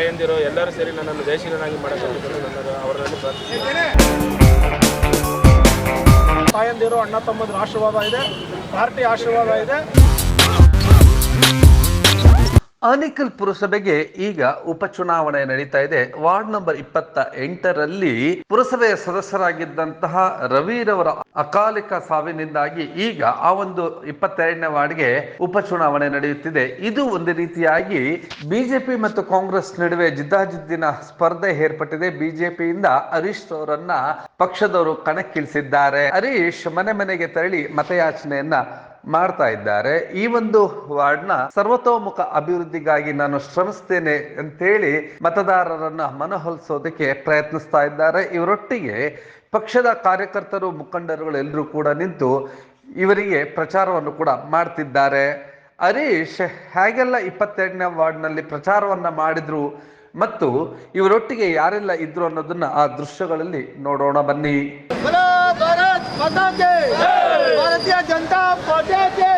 ತಾಯಂದಿರು ಎಲ್ಲರೂ ಸೇರಿ ನನ್ನನ್ನು ಜಯಶೀಲನಾಗಿ ಮಾಡಬೇಕು ನನ್ನದು ಅವರಲ್ಲಿ ಪ್ರಾರ್ಥಿಸಿದ್ದೇನೆ ತಾಯಂದಿರು, ಅಣ್ಣ, ತಮ್ಮದ್ರ ಆಶೀರ್ವಾದ ಇದೆ. ಪಾರ್ಟಿ ಆಶೀರ್ವಾದ ಇದೆ. ಆನೇಕಲ್ ಪುರಸಭೆಗೆ ಈಗ ಉಪಚುನಾವಣೆ ನಡೀತಾ ಇದೆ. ವಾರ್ಡ್ ನಂಬರ್ ಇಪ್ಪತ್ತ ಎಂಟರಲ್ಲಿ ಪುರಸಭೆಯ ಸದಸ್ಯರಾಗಿದ್ದಂತಹ ರವಿರವರ ಅಕಾಲಿಕ ಸಾವಿನಿಂದಾಗಿ ಈಗ ಆ ಒಂದು ಇಪ್ಪತ್ತೆರಡನೇ ವಾರ್ಡ್ಗೆ ಉಪಚುನಾವಣೆ ನಡೆಯುತ್ತಿದೆ. ಇದು ಒಂದು ರೀತಿಯಾಗಿ ಬಿಜೆಪಿ ಮತ್ತು ಕಾಂಗ್ರೆಸ್ ನಡುವೆ ಜಿದ್ದಾಜಿದ್ದಿನ ಸ್ಪರ್ಧೆ ಏರ್ಪಟ್ಟಿದೆ. ಬಿಜೆಪಿಯಿಂದ ಹರೀಶ್ ಅವರನ್ನ ಪಕ್ಷದವರು ಕಣಕ್ಕಿಳಿಸಿದ್ದಾರೆ. ಹರೀಶ್ ಮನೆ ಮನೆಗೆ ತೆರಳಿ ಮತಯಾಚನೆಯನ್ನ ಮಾಡ್ತಾ ಇದ್ದಾರೆ. ಈ ಒಂದು ವಾರ್ಡ್ನ ಸರ್ವತೋಮುಖ ಅಭಿವೃದ್ಧಿಗಾಗಿ ನಾನು ಶ್ರಮಿಸ್ತೇನೆ ಅಂತೇಳಿ ಮತದಾರರನ್ನ ಮನವೊಲಿಸೋದಕ್ಕೆ ಪ್ರಯತ್ನಿಸ್ತಾ ಇದ್ದಾರೆ. ಇವರೊಟ್ಟಿಗೆ ಪಕ್ಷದ ಕಾರ್ಯಕರ್ತರು, ಮುಖಂಡರುಗಳು ಎಲ್ಲರೂ ಕೂಡ ನಿಂತು ಇವರಿಗೆ ಪ್ರಚಾರವನ್ನು ಕೂಡ ಮಾಡ್ತಿದ್ದಾರೆ. ಹರೀಶ್ ಹೇಗೆಲ್ಲ ಇಪ್ಪತ್ತೆರಡನೇ ವಾರ್ಡ್ನಲ್ಲಿ ಪ್ರಚಾರವನ್ನ ಮಾಡಿದ್ರು ಮತ್ತು ಇವರೊಟ್ಟಿಗೆ ಯಾರೆಲ್ಲ ಇದ್ರು ಅನ್ನೋದನ್ನ ಆ ದೃಶ್ಯಗಳಲ್ಲಿ ನೋಡೋಣ ಬನ್ನಿ. के भारतीय जनता पार्टी के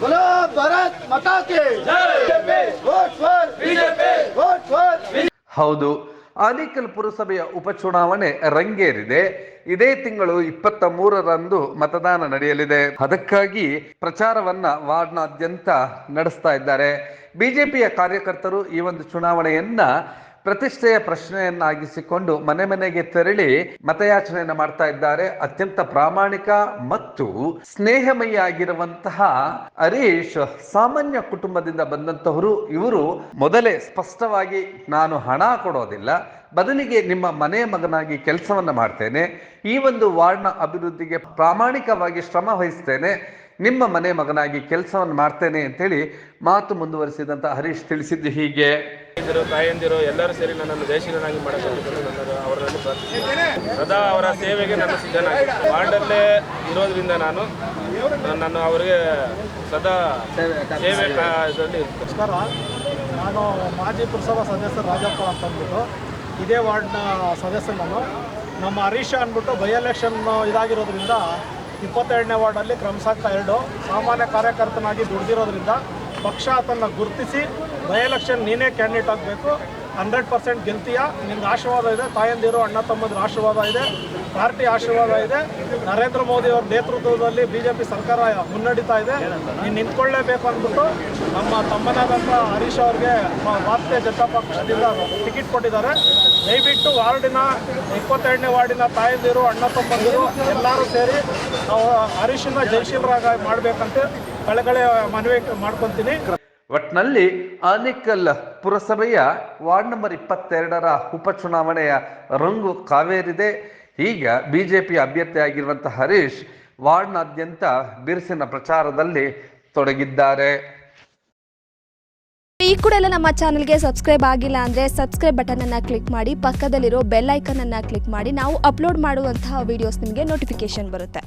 बोलो भारत माता के। Vote for BJP. Vote for ಹೌದು ಆನೇಕಲ್ ಪುರಸಭೆಯ ಉಪಚುನಾವಣೆ ರಂಗೇರಿದೆ. ಇದೇ ತಿಂಗಳು ಇಪ್ಪತ್ತ ಮೂರರಂದು ಮತದಾನ ನಡೆಯಲಿದೆ. ಅದಕ್ಕಾಗಿ ಪ್ರಚಾರವನ್ನ ವಾರ್ಡ್ನಾದ್ಯಂತ ನಡೆಸ್ತಾ ಇದ್ದಾರೆ. ಬಿಜೆಪಿಯ ಕಾರ್ಯಕರ್ತರು ಈ ಒಂದು ಚುನಾವಣೆಯನ್ನ ಪ್ರತಿಷ್ಠೆಯ ಪ್ರಶ್ನೆಯನ್ನಾಗಿಸಿಕೊಂಡು ಮನೆ ಮನೆಗೆ ತೆರಳಿ ಮತಯಾಚನೆಯನ್ನು ಮಾಡ್ತಾ ಇದ್ದಾರೆ. ಅತ್ಯಂತ ಪ್ರಾಮಾಣಿಕ ಮತ್ತು ಸ್ನೇಹಮಯಿಯಾಗಿರುವಂತಹ ಹರೀಶ್ ಸಾಮಾನ್ಯ ಕುಟುಂಬದಿಂದ ಬಂದಂತಹವರು ಇವರು ಮೊದಲೇ ಸ್ಪಷ್ಟವಾಗಿ ನಾನು ಹಣ ಕೊಡೋದಿಲ್ಲ, ಬದಲಿಗೆ ನಿಮ್ಮ ಮನೆಯ ಮಗನಾಗಿ ಕೆಲಸವನ್ನು ಮಾಡ್ತೇನೆ, ಈ ಒಂದು ವಾರ್ಡ್ನ ಅಭಿವೃದ್ಧಿಗೆ ಪ್ರಾಮಾಣಿಕವಾಗಿ ಶ್ರಮ ವಹಿಸ್ತೇನೆ, ನಿಮ್ಮ ಮನೆ ಮಗನಾಗಿ ಕೆಲಸವನ್ನು ಮಾಡ್ತೇನೆ ಅಂತೇಳಿ ಮಾತು ಮುಂದುವರಿಸಿದಂತ ಹರೀಶ್ ತಿಳಿಸಿದ್ದು ಹೀಗೆ. ತಾಯಂದಿರು ತಾಯಂದಿರು, ಎಲ್ಲರೂ ಸೇರಿ ನನ್ನನ್ನು ಜಯಶೀಲನಾಗಿ ಮಾಡಬೇಕು ನನ್ನನ್ನು ಸದಾ ಅವರ ಸೇವೆಗೆ ನಾನು ಸಿದ್ಧನಾಗಿ ವಾರ್ಡಲ್ಲೇ ಇರೋದ್ರಿಂದ ನಾನು ನಾನು ಅವರಿಗೆ ಸದಾ ಸೇವೆ ಇದರಲ್ಲಿ. ನಮಸ್ಕಾರ. ನಾನು ಮಾಜಿ ಪುರಸಭಾ ಸದಸ್ಯ ರಾಜಪ್ಪ ಅಂತ ಅಂದ್ಬಿಟ್ಟು ಇದೇ ವಾರ್ಡ್ನ ಸದಸ್ಯ ನಾನು. ನಮ್ಮ ಹರೀಶ ಅಂದ್ಬಿಟ್ಟು ಬೈ ಎಲೆಕ್ಷನ್ ಇದಾಗಿರೋದ್ರಿಂದ ಇಪ್ಪತ್ತೆರಡನೇ ವಾರ್ಡಲ್ಲಿ ಕ್ರಮಶಃ ಎರಡು. ಸಾಮಾನ್ಯ ಕಾರ್ಯಕರ್ತನಾಗಿ ದುಡ್ದಿರೋದ್ರಿಂದ ಪಕ್ಷ ಅದನ್ನು ಗುರುತಿಸಿ ಬೈ ಎಲೆಕ್ಷನ್ ನೀನೇ ಕ್ಯಾಂಡಿಡೇಟ್ ಆಗಬೇಕು. ಹಂಡ್ರೆಡ್ ಪರ್ಸೆಂಟ್ ಗೆಲ್ತೀಯ? ನಿಮ್ದು ಆಶೀರ್ವಾದ ಇದೆ. ತಾಯಂದಿರು, ಅಣ್ಣ ತಮ್ಮದ್ರ ಆಶೀರ್ವಾದ ಇದೆ. ಪಾರ್ಟಿ ಆಶೀರ್ವಾದ ಇದೆ. ನರೇಂದ್ರ ಮೋದಿ ಅವ್ರ ನೇತೃತ್ವದಲ್ಲಿ ಬಿ ಜೆ ಪಿ ಸರ್ಕಾರ ಮುನ್ನಡೀತಾ ಇದೆ. ನೀನು ನಿಂತ್ಕೊಳ್ಳೇಬೇಕು ಅಂದ್ಬಿಟ್ಟು ನಮ್ಮ ತಮ್ಮನಾದಂಥ ಹರೀಶ್ ಅವ್ರಿಗೆ ಭಾರತೀಯ ಜನತಾ ಪಕ್ಷದಿಂದ ಟಿಕೆಟ್ ಕೊಟ್ಟಿದ್ದಾರೆ. ದಯವಿಟ್ಟು ವಾರ್ಡಿನ ಇಪ್ಪತ್ತೆರಡನೇ ವಾರ್ಡಿನ ತಾಯಂದಿರು, ಅಣ್ಣ ತಮ್ಮಂದಿರು ಎಲ್ಲರೂ ಸೇರಿ ನಾವು ಹರೀಶನ್ನ ಜಯಶೀಲರಾಗಿ ಮಾಡಬೇಕಂತ ಕಳೆಗಳೆ ಮನವಿ ಮಾಡ್ಕೊತೀನಿ. ಒಟ್ನಲ್ಲಿ ಆನೇಕಲ್ ಪುರಸಭೆಯ ವಾರ್ಡ್ ನಂಬರ್ ಇಪ್ಪತ್ತೆರಡರ ಉಪಚುನಾವಣೆಯ ರಂಗು ಕಾವೇರಿದೆ. ಈಗ ಬಿಜೆಪಿ ಅಭ್ಯರ್ಥಿಯಾಗಿರುವಂತಹ ಹರೀಶ್ ವಾರ್ಡ್ನಾದ್ಯಂತ ಬಿರುಸಿನ ಪ್ರಚಾರದಲ್ಲಿ ತೊಡಗಿದ್ದಾರೆ. ಈ ಕೂಡ ಎಲ್ಲ ನಮ್ಮ ಚಾನಲ್ಗೆ ಸಬ್ಸ್ಕ್ರೈಬ್ ಆಗಿಲ್ಲ ಅಂದರೆ ಸಬ್ಸ್ಕ್ರೈಬ್ ಬಟನನ್ನು ಕ್ಲಿಕ್ ಮಾಡಿ, ಪಕ್ಕದಲ್ಲಿರೋ ಬೆಲ್ ಐಕನನ್ನು ಕ್ಲಿಕ್ ಮಾಡಿ. ನಾವು ಅಪ್ಲೋಡ್ ಮಾಡುವಂತಹ ವೀಡಿಯೋಸ್ ನಿಮಗೆ ನೋಟಿಫಿಕೇಶನ್ ಬರುತ್ತೆ.